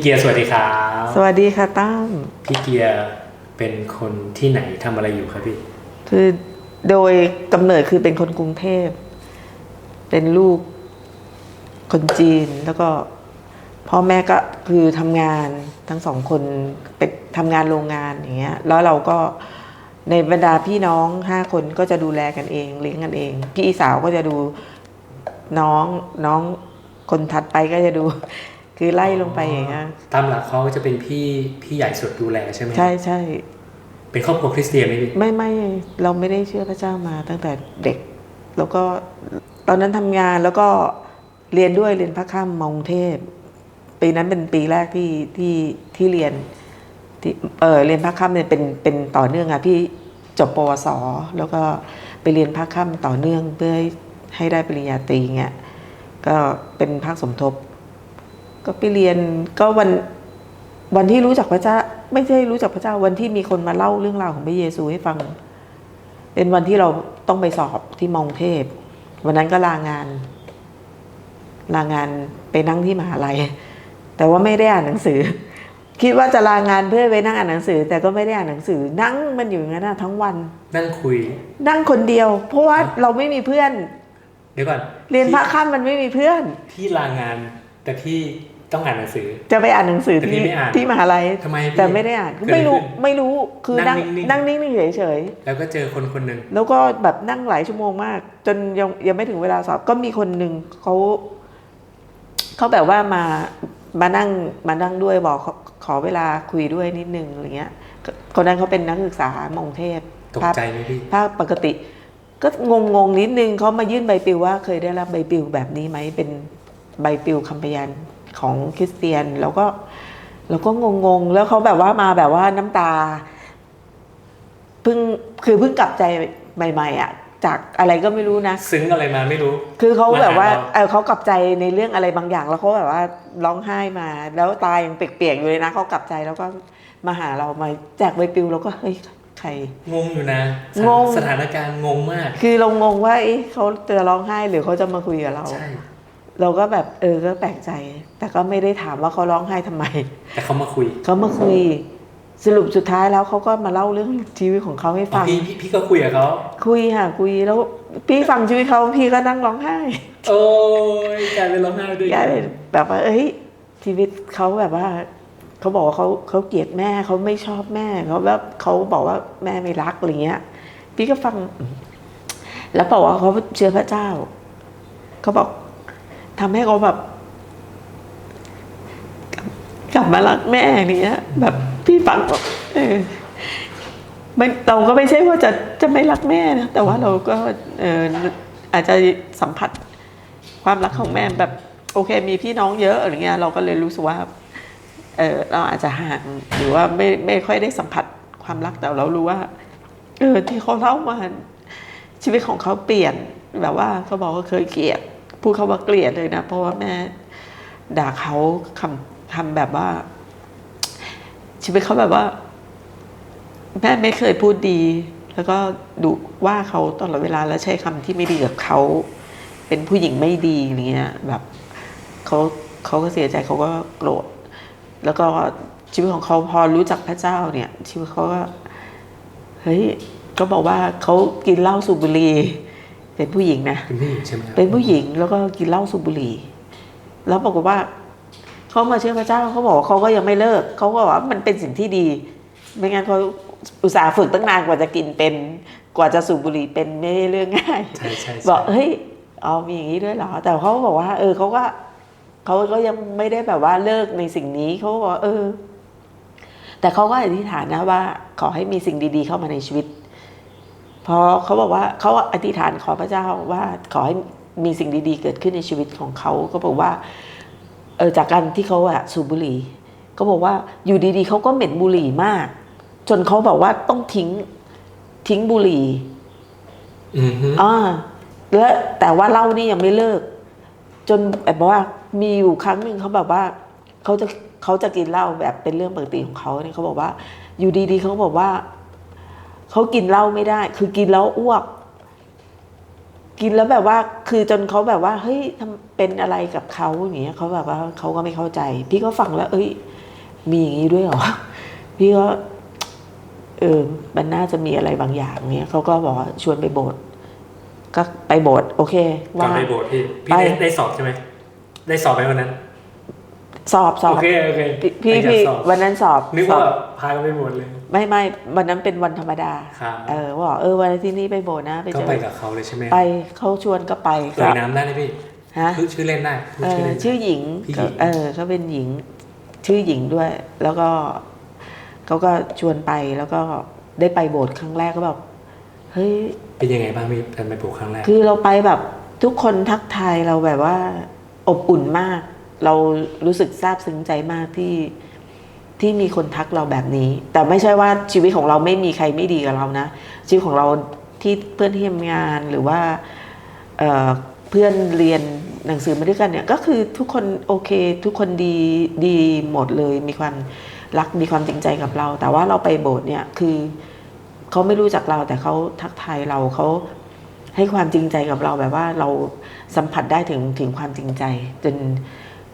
พี่เกียร์สวัสดีครับสวัสดีค่ะตั้มพี่เกียร์เป็นคนที่ไหนทำอะไรอยู่ครับพี่ คือโดยกำเนิดคือเป็นคนกรุงเทพ เป็นลูกคนจีนแล้วก็พ่อแม่ก็คือทำงานทั้งสองคนเป็นทำงานโรงงานอย่างเงี้ย แล้วเราก็ในบรรดาพี่น้องห้าคนก็จะดูแลกันเองเลี้ยงกันเอง พี่สาวก็จะดูน้องน้องคนถัดไปก็จะดู คือไล่ลงไปอย่างเงี้ยตามหลักเขาจะเป็นพี่พี่ใหญ่สุดดูแลใช่ไหมใช่ใช่เป็นครอบครัวคริสเตียนไหมพี่ไม่ไม่เราไม่ได้เชื่อพระเจ้ามาตั้งแต่เด็ก แล้วก็ตอนนั้นทำงานแล้วก็เรียนด้วยเรียนพระค่ำมากรุงเทพ ปีนั้นเป็นปีแรกที่ที่ที่เรียนที่เออเรียนพระค่ำเนี่ยเป็นเป็นต่อเนื่องอะพี่จบปวสแล้วก็ไปเรียนพระค่ำต่อเนื่องเพื่อให้ให้ได้ปริญญาตรีเงี้ยก็เป็นภาคสมทบ ก็ไปเรียนก็วันวันที่รู้จักพระเจ้า ไม่ใช่รู้จักพระเจ้าวันที่มีคนมาเล่าเรื่องราวของพระเยซูให้ฟัง เป็นวันที่เราต้องไปสอบที่มองเทพ วันนั้นก็ลางาน ลางานไปนั่งที่มหาลัย แต่ว่าไม่ได้อ่านหนังสือ คิดว่าจะลางานเพื่อไปนั่งอ่านหนังสือ แต่ก็ไม่ได้อ่านหนังสือ นั่งมันอยู่อย่างนั้นนะทั้งวัน นั่งคุย นั่งคนเดียว เพราะว่าเราไม่มีเพื่อนเดี๋ยวก่อนเรียนพระที่ค่ำมันไม่มีเพื่อน ที่ลางาน แต่พี่ต้องอ่านหนังสือ จะไปอ่านหนังสือแต่พี่ที่ไม่อ่านที่มหาลัยทำไมพี่แต่ไม่ได้อ่านเกิดอะไรไม่รู้ขึ้นไม่รู้คือนั่นั่งงนิ่งๆนั่งนิ่งๆเฉยแล้วก็เจอคนคนหนึ่งๆแล้วก็แบบนั่งหลายชั่วโมงมาก จนยังยังไม่ถึงเวลาสอบก็มีคนหนึ่งเขาเขาแบบว่ามามานั่งมานั่งด้วยบอกขอขอเวลาคุยด้วยนิดนึงอะไรเงี้ยคนนั้นเขาเป็นนักศึกษามองเทพตกภาพใจไหมพี่ภาคปกติ ก็งงงๆนิดนึงเขามายื่นใบปลิวว่า เคยได้รับใบปลิวแบบนี้ไหมเป็น ใบปลิวคำพยานของคริสเตียน แล้วก็แล้วก็งงๆ แล้วเขาแบบว่ามาแบบว่าน้ำตาเพิ่งคือเพิ่งกลับใจใหม่ๆอะจากอะไรก็ไม่รู้นะ ซึ้งอะไรมาไม่รู้ คือเขาแบบว่ามาหาเราเออเขากลับใจในเรื่องอะไรบางอย่าง แล้วเขาแบบว่าร้องไห้มา แล้วตายังเปียกๆอยู่เลยนะเขากลับใจแล้วก็มาหาเรามาแจกใบปลิวแล้วก็เฮ้ยใครงงอยู่นะสงงสถานการณ์งงมาก คือเรางงว่าเอ๊ะเขาจะร้องไห้หรือเขาจะมาคุยกับเราใช่ เราก็แบบเออก็แปลกใจ แต่ก็ไม่ได้ถามว่าเขาร้องไห้ทำไม แต่เขามาคุยเขามาคุย สรุปสุดท้ายแล้วเขาก็มาเล่าเรื่องชีวิตของเขาให้อ๋อฟังพี่พี่พี่ก็คุยกับเขาคุยค่ะคุยแล้วพี่ฟังชีวิตเขาพี่ก็นั่งร้องไห้ โอ้ยกลายเป็นร้องไห้ด้วยยายแบบว่า เอ้ยชีวิตเขาแบบว่าเขาบอกว่าเขาเขาเกลียดแม่เขาไม่ชอบแม่เขาแบบเขาบอกว่าแม่ไม่รักอะไรเงี้ย พี่ก็ฟัง แล้วบอกว่าเขาเชื่อพระเจ้าเขาบอก ทำให้เขาแบบกลับมารักแม่อย่างเนี้ยแบบพี่ฟังแบบเออไม่เราก็ไม่ใช่ว่าจะจะไม่รักแม่นะแต่ว่าเราก็เอออาจจะสัมผัสความรักของแม่แบบ โอเค มีพี่น้องเยอะอะไรเงี้ยเราก็เลยรู้สึกว่าเออเราอาจจะห่างหรือว่าไม่ไม่ค่อยได้สัมผัสความรักแต่เรารู้ว่า เออที่เขาเล่ามาชีวิตของเขาเปลี่ยนแบบว่าเขาบอกว่าเคยเกลียด พูดเขาว่าเกลียดเลยนะ เพราะว่าแม่ด่าเขาคำทำแบบว่า ชีวิตเขาแบบว่า แม่ไม่เคยพูดดี แล้วก็ดุว่าเขาตลอดเวลาแล้วใช้คำที่ไม่ดีกับเขา เป็นผู้หญิงไม่ดีอะไรเงี้ยแบบเขาเขาก็เสียใจเขาก็โกรธแล้วก็ชีวิตของเขาพอรู้จักพระเจ้าเนี่ย ชีวิตเขาก็เฮ้ยก็บอกว่าเขากินเหล้าสูบบุหรี่ เป็นผู้หญิงนะ เป็นผู้หญิงใช่ไหมครับเป็นผู้หญิงแล้วก็กินเหล้าสูบบุหรี่ แล้วบอกฏว่าเขามาเชื่อพระเจ้าเขาบอกว่าเขาก็ยังไม่เลิกเขาก็บอกว่ามันเป็นสิ่งที่ดี ไม่งั้นเขาอุตส่าห์ฝึกตั้งนานกว่าจะกินเป็นกว่าจะสูบบุหรี่เป็นไม่ใช่เรื่องง่ายใช่ใช่ใช่บอกเฮ้ยเอามีอย่างนี้ด้วยเหรอ แต่เขาก็บอกว่า เออเขาก็เขาก็ยังไม่ได้แบบว่าเลิกในสิ่งนี้เขาก็บอกว่าเออ แต่เขาก็อธิษฐานนะว่า ขอให้มีสิ่งดี ๆ เข้ามาในชีวิต เพราะเขาบอกว่าเขาอธิษฐานขอพระเจ้าว่าขอให้มีสิ่งดีๆ เกิดขึ้นในชีวิตของเขาก็บอกว่าเออจากการที่เขาอะสูบบุหรี่ก็บอกว่าอยู่ดีๆเขาก็เหม็นบุหรี่มาก จนเขาบอกว่าต้องทิ้งทิ้งบุหรี่อือฮึอ่าแล้วแต่ว่าเหล้านี่ยังไม่เลิก จนแบบว่ามีอยู่ครั้งหนึ่งเขาแบบว่าเขาจะเขาจะกินเหล้าแบบเป็นเรื่องปกติของเขาเนี่ยเขาบอกว่า อยู่ดีๆเขาบอกว่า เขากินเหล้าไม่ได้ คือกินแล้วอ้วก กินแล้วแบบว่า คือจนเขาแบบว่า เฮ้ยทำเป็นอะไรกับเขาอย่างเงี้ยเขาแบบว่าเขาก็ไม่เข้าใจ พี่ก็ฟังแล้ว เอ้ย มีอย่างนี้ด้วยเหรอ พี่ก็เออ มันน่าจะมีอะไรบางอย่างเนี้ยเขาก็บอกว่าชวนไปโบสถ์ก็ไปโบสถ์โอเคก่อนว่าไปโบสถ์พี่พี่ไปได้ได้สอบใช่ไหมได้สอบไหมวันนั้น สอบสอบโอเคโอเคพี่พี่ไม่อยากพี่สอบวันนั้นสอบนึกสอว่าบพากันไปโบสถ์เลย ไม่ไม่วันนั้นเป็นวันธรรมดา ครับเออว่าเออวันอาที่นี้ไปโบสถ์นะไปก็เจอไปกับเขาเลยใช่ไหมไปเขาชวนก็ไปเอ่ยน้ำได้เลยพี่ฮะชื่อชื่อเล่นได้พูดเอชื่ออเล่น ชื่อหญิงพี่หญิง เออเขาเป็นหญิงชื่อหญิงด้วย แล้วก็เขาก็ชวนไปแล้วก็ได้ไปโบสถ์ครั้งแรกก็แบบเฮ้ย เป็นยังไงบ้างพี่การไปโบสถ์ครั้งแรก คือเราไปแบบทุกคนทักทายเราแบบว่าอบอุ่นมาก เรารู้สึกซาบซึ้งใจมากที่ ที่มีคนทักเราแบบนี้ แต่ไม่ใช่ว่าชีวิตของเราไม่มีใครไม่ดีกับเรานะ ชีวิตของเราที่เพื่อนที่ทำงานหรือว่าเเพื่อนเรียนหนังสือมาด้วยกันเนี่ยก็คือทุกคนโอเค ทุกคนดีดีหมดเลย มีความรักมีความจริงใจกับเรา แต่ว่าเราไปโบสถ์เนี่ยคือเขาไม่รู้จักเราแต่เขาทักทายเราเขาให้ความจริงใจกับเราแบบว่าเราสัมผัสได้ถึงถึงความจริงใจ จน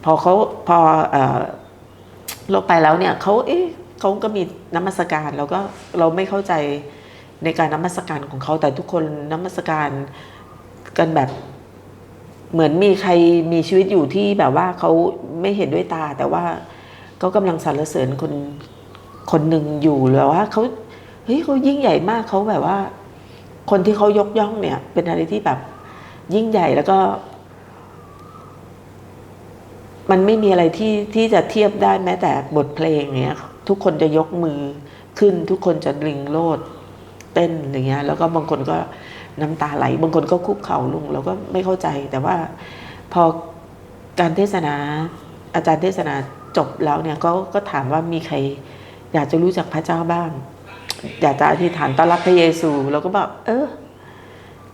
พอเขาพออ เราไปแล้วเนี่ยเขาเอ๊ะเขาก็มีน้ำมัสการแล้วก็เราไม่เข้าใจในการน้ำมัสการของเขาแต่ทุกคนน้ำมัสการกันแบบเหมือนมีใครมีชีวิตอยู่ที่แบบว่าเขาไม่เห็นด้วยตา แต่ว่าเขากำลังสรรเสริญคนคนหนึ่งอยู่แล้วว่าเขาเฮ้ยเขายิ่งใหญ่มากเขาแบบว่า คนที่เขายกย่องเนี่ย เป็นอะไรที่แบบยิ่งใหญ่แล้วก็ มันไม่มีอะไรที่ที่จะเทียบได้แม้แต่บทเพลงเนี้ยทุกคนจะยกมือขึ้นทุกคนจะลิงโลดเต้นอย่างเงี้ยแล้วก็บางคนก็น้ำตาไหล บางคนก็คุกเข่าลงเราก็ไม่เข้าใจ แต่ว่าพอการเทศนาอาจารย์เทศนาจบแล้วเนี่ยก็ก็ถามว่ามีใคร อยากจะรู้จักพระเจ้าบ้าง อยากจะอธิษฐานต้อนรับพระเยซูเราก็แบบเออ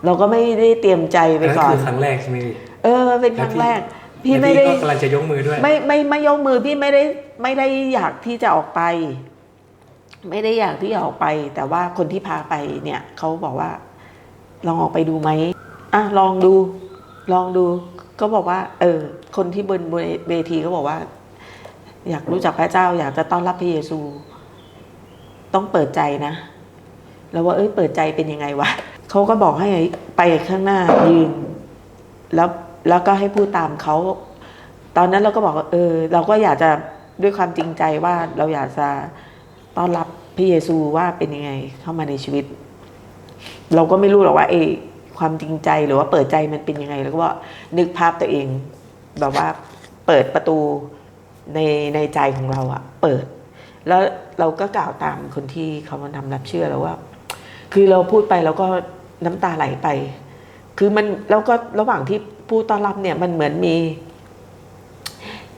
เราก็ไม่ได้เตรียมใจไปนั่นก่อนคือครั้งแรกใช่ไหมพี่เออ เป็นครั้งแรก พี่แล้วไม่ได้ก็กำลังจะยกมือด้วย ไม่ไม่ไม่ยกมือพี่ไม่ได้ไม่ได้อยากที่จะออกไป ไม่ได้อยากที่จะออกไป แต่ว่าคนที่พาไปเนี่ยเขาบอกว่า ลองออกไปดูไหมอะลองดู ลองดู ก็บอกว่า เออ คนที่บนบนเวทีก็บอกว่า อยากรู้จักพระเจ้า อยากจะต้อนรับพระเยซู ต้องเปิดใจนะแล้วว่าเอ้ยเปิดใจเป็นยังไงวะเขาก็บอกให้ไปข้างหน้ายืนแล้ว แล้วก็ให้พูดตามเขา ตอนนั้นเราก็บอกว่าเออ เราก็อยากจะด้วยความจริงใจว่าเราอยากจะต้อนรับพระเยซูว่าเป็นยังไงเข้ามาในชีวิต เราก็ไม่รู้หรอกว่าเออความจริงใจหรือว่าเปิดใจมันเป็นยังไง แล้วก็ว่านึกภาพตัวเอง แบบว่าเปิดประตูในในใจของเราอะเปิด แล้วเราก็กล่าวตามคนที่เขามานำรับเชื่อแล้วว่า คือเราพูดไปแล้วก็น้ำตาไหลไป คือมันแล้วก็ระหว่างที่ พูดต้อนรับเนี่ยมันเหมือนมี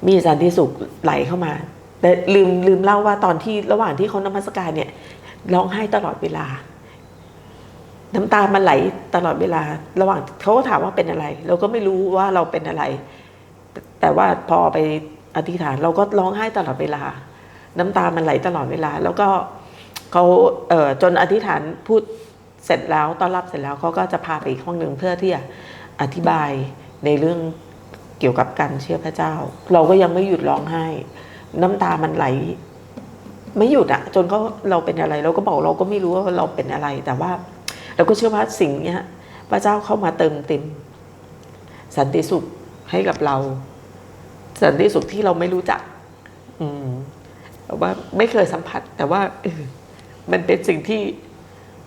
มีสันติสุขไหลเข้ามา แต่ลืมลืมเล่าว่าตอนที่ระหว่างที่เขานมัสการเนี่ยร้องไห้ตลอดเวลา น้ำตามันไหลตลอดเวลา ระหว่างเขาก็ถามว่าเป็นอะไร เราก็ไม่รู้ว่าเราเป็นอะไร แต่ว่าพอไปอธิษฐานเราก็ร้องไห้ตลอดเวลา น้ำตามันไหลตลอดเวลา แล้วก็เขาเอ่อจนอธิษฐานพูดเสร็จแล้วต้อนรับเสร็จแล้วเขาก็จะพาไปอีกห้องหนึ่งเพื่อที่จะ อธิบายในเรื่องเกี่ยวกับการเชื่อพระเจ้า เราก็ยังไม่หยุดร้องไห้ น้ำตามันไหล ไม่หยุดอะจนเขาเราเป็นอะไร เราก็บอกเราก็ไม่รู้ว่าเราเป็นอะไร แต่ว่า เราก็เชื่อว่าสิ่งเนี้ย พระเจ้าเข้ามาเติมเต็ม สันติสุขให้กับเรา สันติสุขที่เราไม่รู้จัก อืมแต่ว่าไม่เคยสัมผัส แต่ว่าอมันเป็นสิ่งที่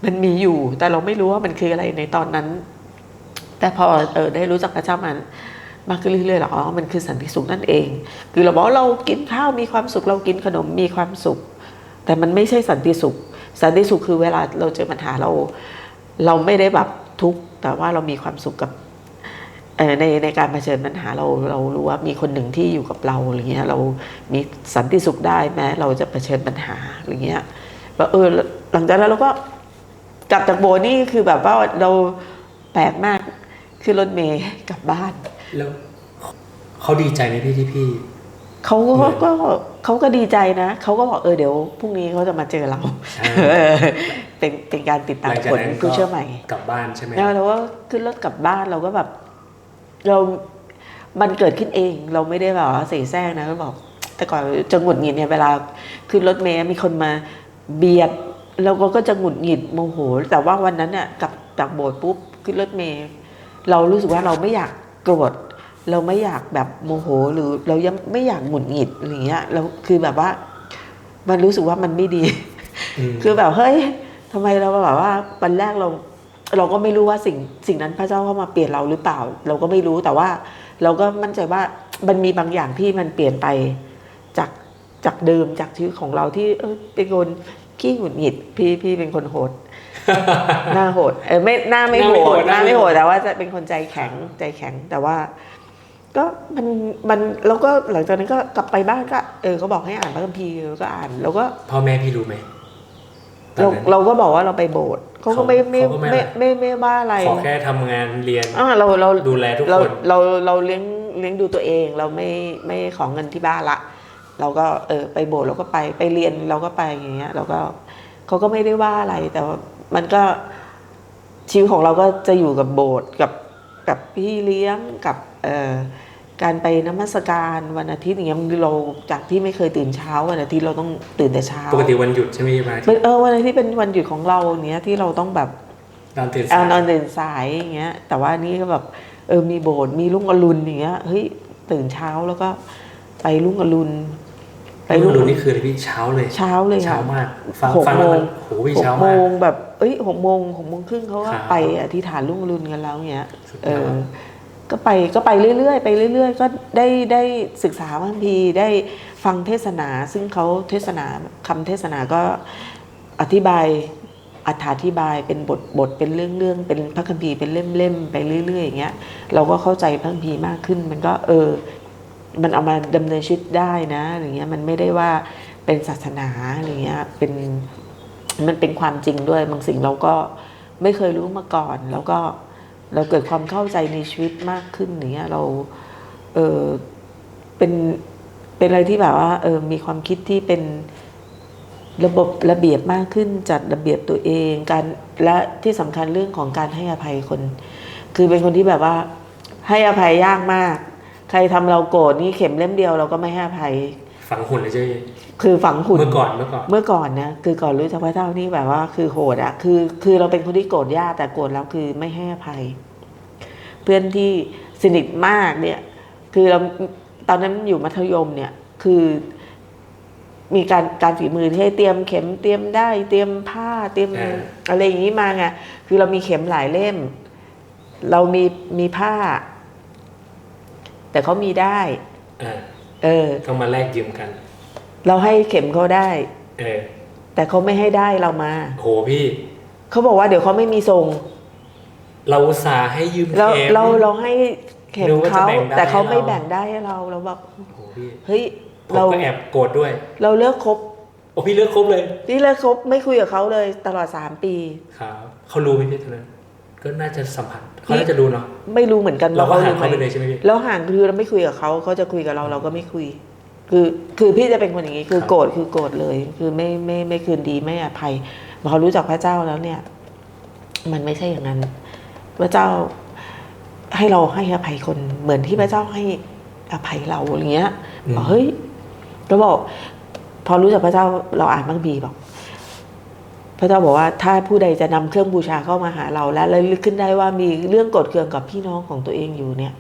มันมีอยู่ แต่เราไม่รู้ว่ามันคืออะไรในตอนนั้น แต่พอเออได้รู้จักพระเจ้ามันมากขึ้นเรื่อยๆหรออ๋อมันคือสันติสุขนั่นเอง คือเราบอกเรากินข้าวมีความสุขเรากินขนมมีความสุข แต่มันไม่ใช่สันติสุข สันติสุขคือเวลาเราเจอปัญหาเรา เราไม่ได้แบบทุกข์แต่ว่าเรามีความสุขกับในในการเผชิญปัญหาเราเรารู้ว่ามีคนหนึ่งที่อยู่กับเราอะไรเงี้ยเรามีสันติสุขได้แม้เราจะเผชิญปัญหาอะไรเงี้ยว่าเออหลังจากนั้นเราก็กลับจากโบนี่คือแบบว่าเราแปลกมาก คือรถเมย์กลับบ้าน แล้วเขาดีใจไหมพี่ที่พี่เขาก็เหมือนก็เขาก็ดีใจนะเขาก็บอกเออเดี๋ยวพรุ่งนี้เขาจะมาเจอเราใช่เออเป็นเป็นการติดหตามลังจากผลนั้นก็ผู้เชื่อใหม่กลับบ้านใช่ไหมแล้วเราก็ขึ้นรถกลับบ้านเราก็แบบ เรามันเกิดขึ้นเอง เราไม่ได้แบบว่าเสแสร้งนะก็บอก แต่ก่อนจะหงุดหงิดเนี่ยเวลาขึ้นรถเมล์มีคนมาเบียดเราก็ก็จะหงุดหงิดโมโห แต่ว่าวันนั้นเนี่ยกลับจากโบสถ์ปุ๊บขึ้นรถเมล์ เรารู้สึกว่าเราไม่อยากโกรธเราไม่อยากแบบโมโหหรือเรายังไม่อยากหงุดหงิดอะไรเงี้ยเราคือแบบว่า มันรู้สึกว่ามันไม่ดีมคือแบบเฮ้ยทำไมเราแบบว่าวันแรกเรา เราก็ไม่รู้ว่าสิ่งสิ่งนั้นพระเจ้าเข้ามาเปลี่ยนเราหรือเปล่า เราก็ไม่รู้แต่ว่า เราก็มั่นใจว่ามันมีบางอย่างที่มันเปลี่ยนไปจากจากเดิมจากชีวิตของเราที่เออเป็นคนขี้หงุดหงิดพี่พี่เป็นคนโหด หน้าโหดเออไม่หน้าไม่โหดหน้าไม่โหดแต่ว่าจะเป็นคนใจแข็งใจแข็งแต่ว่า ก็มันมันแล้วก็หลังจากนั้นก็กลับไปบ้านก็ เออเขาบอกให้อ่านพระคัมภีร์เราก็อ่านแล้วก็พ่อแม่พี่รู้ไหมตอนเรานั้นเราก็บอกว่าเราไปโบสถ์เขาก็ไม่ไม่เขาก็ไม่ไม่ไม่ไม่ว่าอะไรขอแค่ทำงานเรียนอ่าเราเราดูแลทุกเราคนเราเราเลี้ยงเลี้ยงดูตัวเอง เราไม่ไม่ขอเงินที่บ้านละเราก็เออไปโบสถ์เราก็ไปไปเรียนเราก็ไปอย่างเงี้ยเราก็เขาก็ไม่ได้ว่าอะไรแต่ว่า มันก็ชีวิตของเราก็จะอยู่กับโบสถ์กับกับพี่เลี้ยงกับเอ่อการไปนมัสการวันอาทิตย์อย่างเงี้ยเราจากที่ไม่เคยตื่นเช้าวันอาทิตย์เราต้องตื่นแต่เช้าปกติวันหยุดใช่ไหมพี่มาเป็นเออวันอาทิตย์เป็นวันหยุดของเราเนี้ยที่เราต้องแบบตอนตื่นเอาสายนอนตื่นสายอย่างเงี้ย แต่ว่านี่ก็แบบเออมีโบสถ์มีรุ่งอรุณอย่างเงี้ยเฮ้ยตื่นเช้าแล้วก็ไปรุ่งอรุณไปรุ่งดูนี่คืออะไรพี่เช้าเลยเช้าเลยเช้าค่ะมากฟังหกฟังแล้วโมมังนโหพี่หกเช้าโมมากงแบบ เอ้ยหกโมงหกโมงครึ่งเขาก็ครับไปอธิษฐานรุ่งอรุณกันแล้วเงี้ยสุดยอดเออก็ไปก็ไปเรื่อยๆไปเรื่อย ๆ ก็ได้ได้ศึกษาบางทีได้ฟังเทศนา ซึ่งเขาเทศนาคำเทศนาก็อธิบายอธิบายเป็นบทบทเป็นเรื่องๆเป็นพระคัมภีร์เป็นเล่มๆไปเรื่อยๆอย่างเงี้ยเราก็เข้าใจพระคัมภีร์มากขึ้น มันก็เออ มันเอามาดำเนินชีวิตได้นะอะไรเงี้ยมันไม่ได้ว่าเป็นศาสนาอะไรเงี้ยเป็น มันเป็นความจริงด้วยบางสิ่งเราก็ไม่เคยรู้มาก่อน แล้วก็เราเกิดความเข้าใจในชีวิตมากขึ้นเงี้ยเราเออเป็นเป็นอะไรที่แบบว่าเออมีความคิดที่เป็นระบบระเบียบมากขึ้นจัดระเบียบตัวเองการและที่สำคัญเรื่องของการให้อภัยคน คือเป็นคนที่แบบว่าให้อภัยยากมาก ใครทำเราโกรธนี่เข็มเล่มเดียวเราก็ไม่ให้อภัย ฝังหุ่นเลยใช่ไหมคือฝังหุ่นเมื่อก่อนเมื่อก่อนเมื่อก่อนนะคือก่อนรู้จักพระเจ้านี่แบบว่า คือโหดอะคือคือเราเป็นคนที่โกรธยากแต่โกรธแล้วคือไม่ให้อภัย เพื่อนที่สนิทมากเนี่ย คือเราตอนนั้นอยู่มัธยมเนี่ย คือมีการการฝีมือที่ให้เตรียมเข็มเตรียมได้เตรียมผ้าเตรียมอ่าอะไรอย่างนี้มาไงคือเรามีเข็มหลายเล่ม เรามีมีผ้า แต่เขามีได้อ่า เออ ต้องมาแลกยืมกัน เราให้เข็มเขาได้ เออแต่เขาไม่ให้ได้เรามาโหพี่ เขาบอกว่าเดี๋ยวเขาไม่มีทรงเราอุตส่าห์ให้ยืมเราเข็ม เราเราให้เข็มนึกว่าจะเขาแบ่งได้แต่เขาไม่ให้เรา แบ่งได้ให้เราเราแบบโหพี่เฮ้ยผมเราก็แอบโกรธด้วย เราเลิกคบโอ้พี่เลิกคบเลย นี่เลิกคบไม่คุยกับเขาเลยตลอดสามปี ครับเขารู้ไหมพี่ตอนนั้น ก็น่าจะสัมผัสเขาน่าจะรู้เนาะไม่รู้เหมือนกันเราก็ว่าห่างรู้เขาไปไหมเลยใช่ไหมพี่แล้วห่างคือเราไม่คุยกับเขาเขาจะคุยกับเราเราก็ไม่คุย คือคือพี่จะเป็นคนอย่างนี้คือครับโกรธคือโกรธเลย คือไม่ไม่ไม่คืนดีไม่อภัยพอเขารู้จักพระเจ้าแล้วเนี่ย มันไม่ใช่อย่างนั้น พระเจ้าให้เราให้อภัยคนเหมือนที่พระเจ้าให้อภัยเราอย่างเงี้ยอืมบอกเฮ้ยเราบอก พอรู้จักพระเจ้าเราอ่านบังบีบอก พระเจ้าบอกว่าถ้าผู้ใดจะนำเครื่องบูชาเข้ามาหาเรา และระลึกขึ้นได้ว่ามีเรื่องโกรธเคืองกับพี่น้องของตัวเองอยู่เนี่ย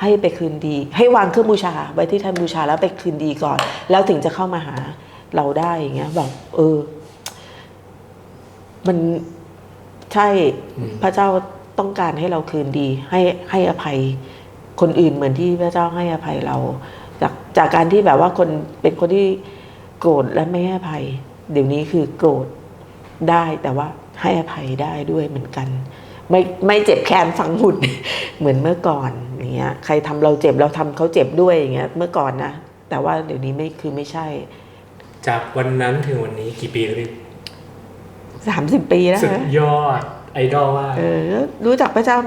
ให้ไปคืนดี ให้วางเครื่องบูชาไว้ที่ท่านบูชาแล้วไปคืนดีก่อน แล้วถึงจะเข้ามาหาเราได้อย่างเงี้ยบอกเออ มันใช่อืมพระเจ้าต้องการให้เราคืนดี ให้ให้อภัยคนอื่นเหมือนที่พระเจ้าให้อภัยเรา จากจากการที่แบบว่าคนเป็นคนที่โกรธและไม่ให้อภัย เดี๋ยวนี้คือโกรธ ได้แต่ว่าให้อภัยได้ด้วยเหมือนกัน ไม่ไม่เจ็บแค้นฝังหุ่นเหมือนเมื่อก่อนอย่างเงี้ยใครทำเราเจ็บเราทำเขาเจ็บด้วยอย่างเงี้ยเมื่อก่อนนะ แต่ว่าเดี๋ยวนี้ไม่คือไม่ใช่ จากวันนั้นถึงวันนี้กี่ปีแล้วพี่สามสิบปีแล้วสุดนะยอดไอดอลว่าเออ รู้จักพระเจ้า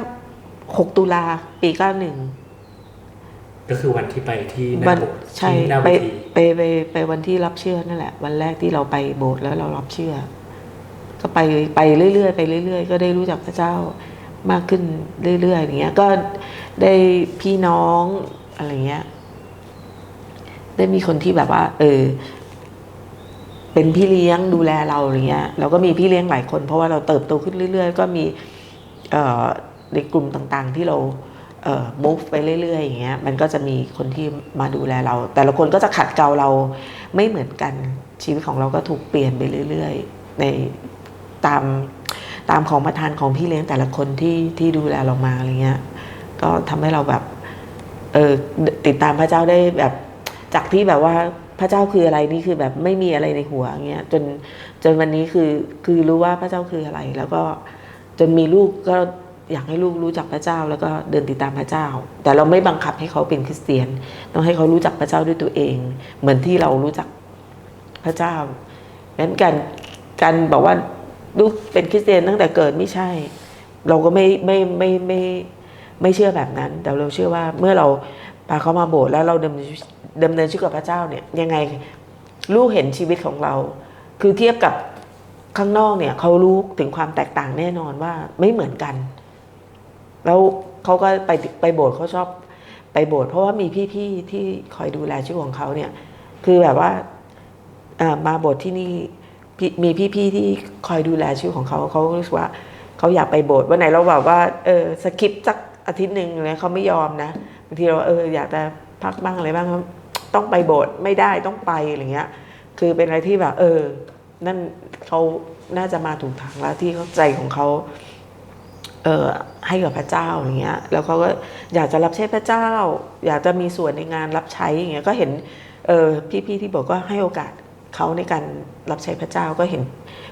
หกตุลาปีเก้าหนึ่งก็คือวันที่ไปที่หวัน้านโบสถ์ใช่ที่หน้าไปเวทีไปไปไปวันที่รับเชื่อนั่นแหละ วันแรกที่เราไปโบสถ์แล้วเรารับเชื่อ ก็ไปไปเรื่อยๆไปเรื่อยๆ ก็ได้รู้จักพระเจ้ามากขึ้นเรื่อยๆอย่างเงี้ยก็ได้พี่น้องอะไรเงี้ยได้มีคนที่แบบว่า เออ เป็นพี่เลี้ยงดูแลเราอะไรเงี้ยเราก็มีพี่เลี้ยงหลายคน เพราะว่าเราเติบโตขึ้นเรื่อย ๆ ก็มีเอ่อในกลุ่มต่างๆ ที่เราเอ่อ move ไปเรื่อยๆอย่างเงี้ยมันก็จะมีคนที่มาดูแลเรา แต่ละคนก็จะขัดเกลาเราไม่เหมือนกันชีวิตของเราก็ถูกเปลี่ยนไปเรื่อย ๆ ใน ตามตามของประทานของพี่เลี้ยงแต่ละคนที่ที่ดูแลเรามาอะไรเงี้ย ก็ทำให้เราแบบเออติดตามพระเจ้าได้แบบจากที่แบบว่าพระเจ้าคืออะไรนี่คือแบบไม่มีอะไรในหัวเงี้ยจนจนวันนี้คือคือรู้ว่าพระเจ้าคืออะไร แล้วก็จนมีลูกก็อยากให้ลูกรู้จักพระเจ้าแล้วก็เดินติดตามพระเจ้า แต่เราไม่บังคับให้เขาเป็นคริสเตียน ต้องให้เขารู้จักพระเจ้าด้วยตัวเอง เหมือนที่เรารู้จักพระเจ้างั้นการการบอกว่า ลูกเป็นคริสเตียนตั้งแต่เกิดไม่ใช่ เราก็ไม่ไม่ไม่ไม่ไม่เชื่อแบบนั้น แต่เราเชื่อว่าเมื่อเราพาเขามาโบสถ์แล้วเราดำเนินดำเนินชีวิตกับพระเจ้าเนี่ยยังไงลูกเห็นชีวิตของเรา คือเทียบกับข้างนอกเนี่ยเขารู้ถึงความแตกต่างแน่นอนว่าไม่เหมือนกัน แล้วเขาก็ไปไปโบสถ์เขาชอบไปโบสถ์เพราะว่ามีพี่ๆที่คอยดูแลชีวิตของเขาเนี่ย คือแบบว่ามาโบสถ์ที่นี่ มีพี่ๆที่คอยดูแลชีวิตของเขาเขารู้สึกว่าเขาอยากไปโบสถ์วันไหนเราแบบว่าเออสคิปสักอาทิตย์หนึ่งเลยเขาไม่ยอมนะบางทีเราเอออยากจะพักบ้างอะไรบ้างต้องไปโบสถ์ไม่ได้ต้องไปอะไรเงี้ย คือเป็นอะไรที่แบบ เออ นั่นเขาน่าจะมาถูกทางแล้วที่เขาใจของเขาเออให้กับพระเจ้าอย่างเงี้ย แล้วเขาก็อยากจะรับใช้พระเจ้า อยากจะมีส่วนในงานรับใช้อย่างเงี้ยก็เห็นเออพี่ๆที่บอกก็ให้โอกาส เขาในการรับใช้พระเจ้าก็เห็น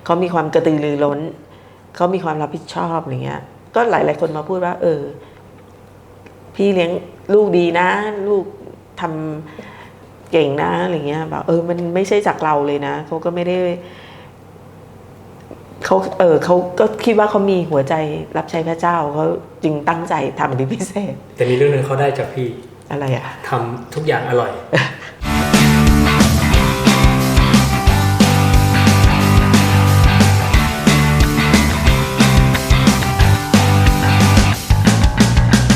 เขามีความกระตือรือร้น เขามีความรับผิดชอบอะไรเงี้ย ก็หลาย ๆ คนมาพูดว่า เออ พี่เลี้ยงลูกดีนะ ลูกทำเก่งนะอะไรเงี้ยแบบเออ มันไม่ใช่จากเราเลยนะเขาก็ไม่ได้เขาเออเขาก็คิดว่าเขามีหัวใจรับใช้พระเจ้าเขาจึงตั้งใจทำเป็นพิเศษ แต่มีเรื่องหนึ่งเขาได้จากพี่อะไรอะทำทุกอย่างอร่อย